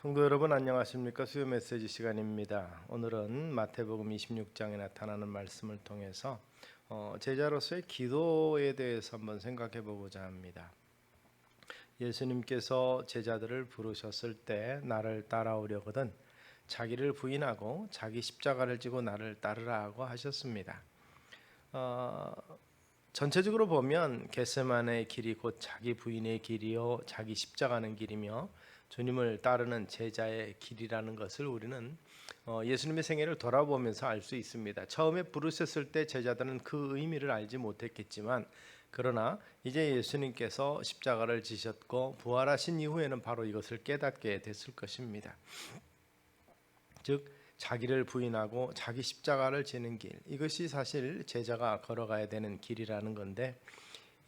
성도 여러분 안녕하십니까 수요 메시지 시간입니다. 오늘은 마태복음 26장에 나타나는 말씀을 통해서 어, 제자로서의 기도에 대해서 한번 생각해 보고자 합니다. 예수님께서 제자들을 부르셨을 때 나를 따라오려거든 자기를 부인하고 자기 십자가를 지고 나를 따르라고 하셨습니다. 어, 전체적으로 보면 겟세만의 길이 곧 자기 부인의 길이요 자기 십자가는 길이며 주님을 따르는 제자의 길이라는 것을 우리는 어, 예수님의 생애를 돌아보면서 알 수 있습니다. 처음에 부르셨을 때 제자들은 그 의미를 알지 못했겠지만 그러나 이제 예수님께서 십자가를 지셨고 부활하신 이후에는 바로 이것을 깨닫게 됐을 것입니다. 즉 자기를 부인하고 자기 십자가를 지는 길 이것이 사실 제자가 걸어가야 되는 길이라는 건데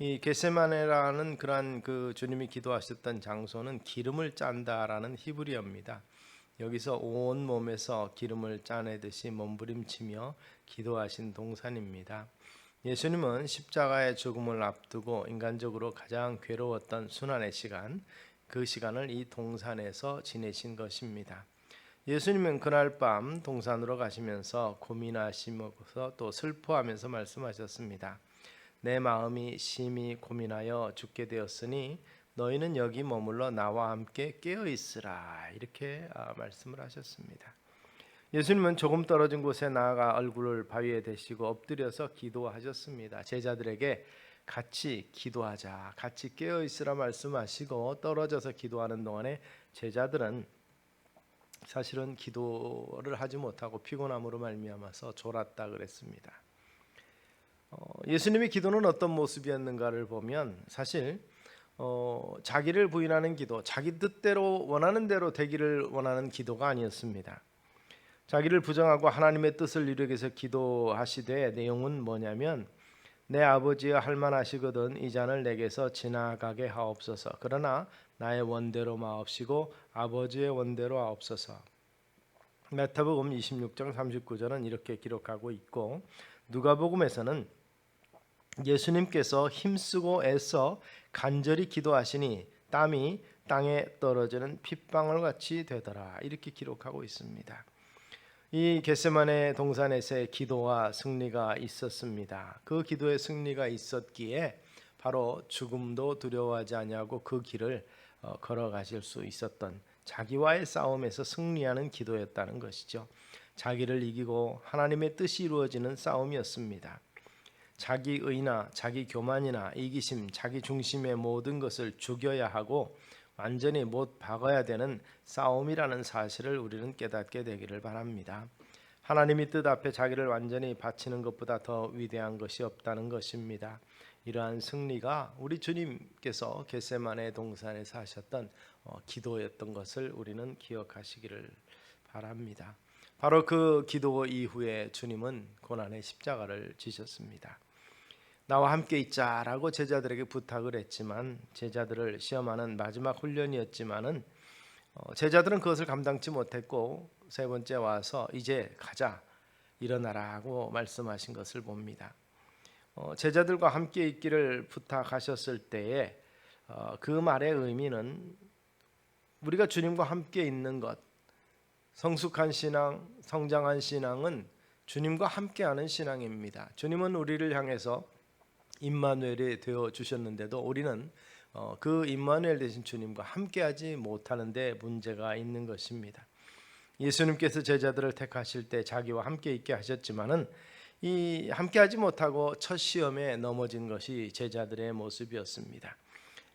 이 게세마네라는 그러한 그 주님이 기도하셨던 장소는 기름을 짠다라는 히브리어입니다. 여기서 온 몸에서 기름을 짜내듯이 몸부림치며 기도하신 동산입니다. 예수님은 십자가의 죽음을 앞두고 인간적으로 가장 괴로웠던 순환의 시간, 그 시간을 이 동산에서 지내신 것입니다. 예수님은 그날 밤 동산으로 가시면서 고민하시면서 또 슬퍼하면서 말씀하셨습니다. 내 마음이 심히 고민하여 죽게 되었으니 너희는 여기 머물러 나와 함께 깨어 있으라 이렇게 아, 말씀을 하셨습니다. 예수님은 조금 떨어진 곳에 나아가 얼굴을 바위에 대시고 엎드려서 기도하셨습니다. 제자들에게 같이 기도하자, 같이 깨어 있으라 말씀하시고 떨어져서 기도하는 동안에 제자들은 사실은 기도를 하지 못하고 피곤함으로 말미암아서 졸았다 그랬습니다. 어, 예수님의 기도는 어떤 모습이었는가를 보면 사실 어, 자기를 부인하는 기도, 자기 뜻대로 원하는 대로 되기를 원하는 기도가 아니었습니다. 자기를 부정하고 하나님의 뜻을 이루기 위해서 기도하시되 내용은 뭐냐면 내 아버지여 할만하시거든 이 잔을 내게서 지나가게 하옵소서. 그러나 나의 원대로 마옵시고 아버지의 원대로 하옵소서. 마태복음 26장 39절은 이렇게 기록하고 있고 누가복음에서는 예수님께서 힘쓰고 애써 간절히 기도하시니 땀이 땅에 떨어지는 핏방울 같이 되더라 이렇게 기록하고 있습니다. 이 겟세만의 동산에서의 기도와 승리가 있었습니다. 그 기도의 승리가 있었기에 바로 죽음도 두려워하지 아니하고 그 길을 어, 걸어가실 수 있었던 자기와의 싸움에서 승리하는 기도였다는 것이죠. 자기를 이기고 하나님의 뜻이 이루어지는 싸움이었습니다. 자기 의나 자기 교만이나 이기심, 자기 중심의 모든 것을 죽여야 하고 완전히 못 박아야 되는 싸움이라는 사실을 우리는 깨닫게 되기를 바랍니다. 하나님이 뜻 앞에 자기를 완전히 바치는 것보다 더 위대한 것이 없다는 것입니다. 이러한 승리가 우리 주님께서 겟세만의 동산에서 하셨던 어, 기도였던 것을 우리는 기억하시기를 바랍니다. 바로 그 기도 이후에 주님은 고난의 십자가를 지셨습니다. 나와 함께 있자라고 제자들에게 부탁을 했지만 제자들을 시험하는 마지막 훈련이었지만은 어, 제자들은 그것을 감당치 못했고 세 번째 와서 이제 가자 일어나라고 말씀하신 것을 봅니다. 어, 제자들과 함께 있기를 부탁하셨을 때에 어, 그 말의 의미는 우리가 주님과 함께 있는 것, 성숙한 신앙, 성장한 신앙은 주님과 함께하는 신앙입니다. 주님은 우리를 향해서 임마누엘이 되어 주셨는데도 우리는 어, 그 임마누엘 되신 주님과 함께하지 못하는데 문제가 있는 것입니다. 예수님께서 제자들을 택하실 때 자기와 함께 있게 하셨지만은 이 함께하지 못하고 첫 시험에 넘어진 것이 제자들의 모습이었습니다.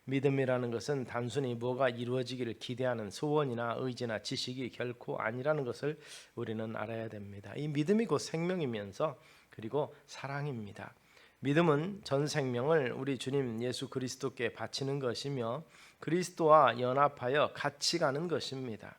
믿음이라는 것은 단순히 뭐가 이루어지기를 기대하는 소원이나 의지나 지식이 결코 아니라는 것을 우리는 알아야 됩니다. 이 믿음이 곧 생명이면서 그리고 사랑입니다. 믿음은 전 생명을 우리 주님 예수 그리스도께 바치는 것이며 그리스도와 연합하여 같이 가는 것입니다.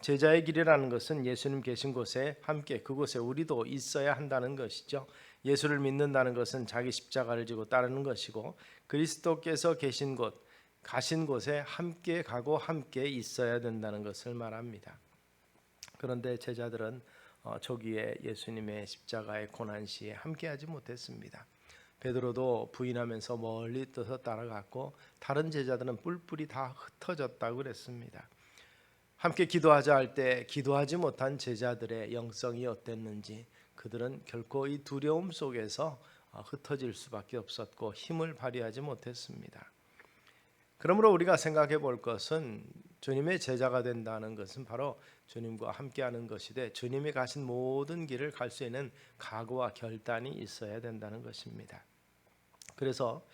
제자의 길이라는 것은 예수님 계신 곳에 함께 그곳에 우리도 있어야 한다는 것이죠. 예수를 믿는다는 것은 자기 십자가를 지고 따르는 것이고 그리스도께서 계신 곳 가신 곳에 함께 가고 함께 있어야 된다는 것을 말합니다. 그런데 제자들은 어, 초기에 예수님의 십자가의 고난 시에 함께하지 못했습니다. 베드로도 부인하면서 멀리 떠서 따라갔고 다른 제자들은 뿔뿔이 다 흩어졌다고 그랬습니다. 함께 기도하자 할 때 기도하지 못한 제자들의 영성이 어땠는지 그들은 결코 이 두려움 속에서 어, 흩어질 수밖에 없었고 힘을 발휘하지 못했습니다. 그러므로 우리가 생각해 볼 것은 주님의 제자가 된다는 것은 바로 주님과 함께하는 것이되 주님이 가신 모든 길을 갈 수 있는 각오와 결단이 있어야 된다는 것입니다. 그래서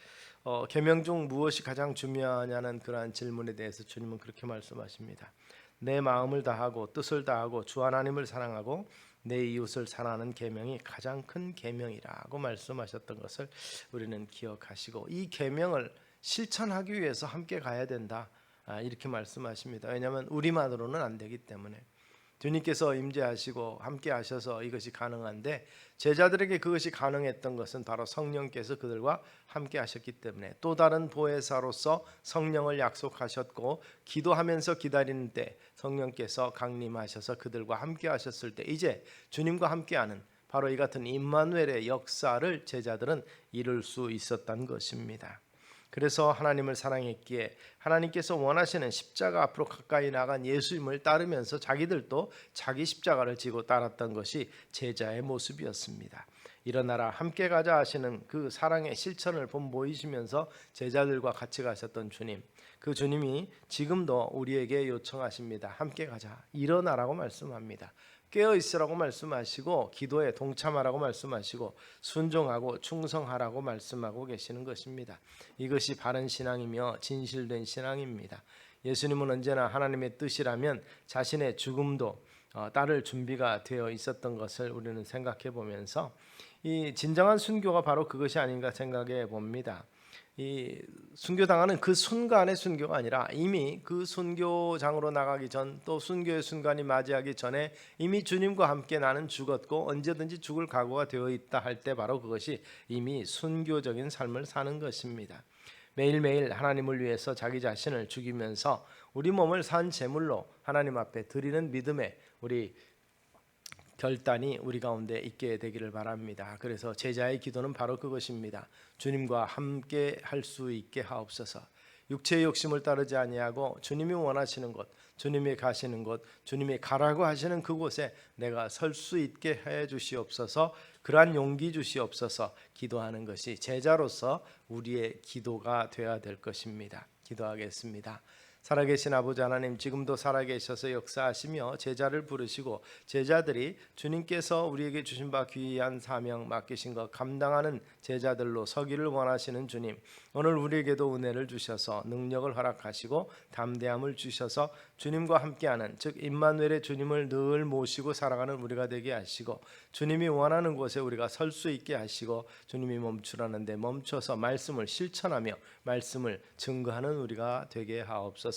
어, 계명 중 무엇이 가장 중요하냐는 그러한 질문에 대해서 주님은 그렇게 말씀하십니다. 내 마음을 다하고 뜻을 다하고 주 하나님을 사랑하고 내 이웃을 사랑하는 계명이 가장 큰 계명이라고 말씀하셨던 것을 우리는 기억하시고 이 계명을 실천하기 위해서 함께 가야 된다. 아, 이렇게 말씀하십니다. 왜냐하면 우리만으로는 안 되기 때문에 주님께서 임재하시고 함께 하셔서 이것이 가능한데 제자들에게 그것이 가능했던 것은 바로 성령께서 그들과 함께 하셨기 때문에 또 다른 보혜사로서 성령을 약속하셨고 기도하면서 기다리는 때 성령께서 강림하셔서 그들과 함께 하셨을 때 이제 주님과 함께하는 바로 이 같은 임마누엘의 역사를 제자들은 이룰 수 있었던 것입니다. 그래서 하나님을 사랑했기에 하나님께서 원하시는 십자가 앞으로 가까이 나간 예수님을 따르면서 자기들도 자기 십자가를 지고 따랐던 것이 제자의 모습이었습니다. 일어나라 함께 가자 하시는 그 사랑의 실천을 본 보이시면서 제자들과 같이 가셨던 주님. 그 주님이 지금도 우리에게 요청하십니다. 함께 가자. 일어나라고 말씀합니다. 깨어 있으라고 말씀하시고 기도에 동참하라고 말씀하시고 순종하고 충성하라고 말씀하고 계시는 것입니다. 이것이 바른 신앙이며 진실된 신앙입니다. 예수님은 언제나 하나님의 뜻이라면 자신의 죽음도 어, 따를 준비가 되어 있었던 것을 우리는 생각해 보면서 이 진정한 순교가 바로 그것이 아닌가 생각해 봅니다. 이 순교당하는 그 순간의 순교가 아니라 이미 그 순교장으로 나가기 전 또 순교의 순간이 맞이하기 전에 이미 주님과 함께 나는 죽었고 언제든지 죽을 각오가 되어 있다 할 때 바로 그것이 이미 순교적인 삶을 사는 것입니다. 매일매일 하나님을 위해서 자기 자신을 죽이면서 우리 몸을 산 제물로 하나님 앞에 드리는 믿음에 우리 결단이 우리 가운데 있게 되기를 바랍니다. 그래서 제자의 기도는 바로 그것입니다. 주님과 함께 할 수 있게 하옵소서. 육체의 욕심을 따르지 아니하고 주님이 원하시는 곳, 주님이 가시는 곳, 주님이 가라고 하시는 그곳에 내가 설 수 있게 해 주시옵소서. 그러한 용기 주시옵소서. 기도하는 것이 제자로서 우리의 기도가 되어야 될 것입니다. 기도하겠습니다. 살아계신 아버지 하나님 지금도 살아계셔서 역사하시며 제자를 부르시고 제자들이 주님께서 우리에게 주신 바 귀한 사명 맡기신 것 감당하는 제자들로 서기를 원하시는 주님 오늘 우리에게도 은혜를 주셔서 능력을 허락하시고 담대함을 주셔서 주님과 함께하는 즉 임마누엘의 주님을 늘 모시고 살아가는 우리가 되게 하시고 주님이 원하는 곳에 우리가 설 수 있게 하시고 주님이 멈추라는데 멈춰서 말씀을 실천하며 말씀을 증거하는 우리가 되게 하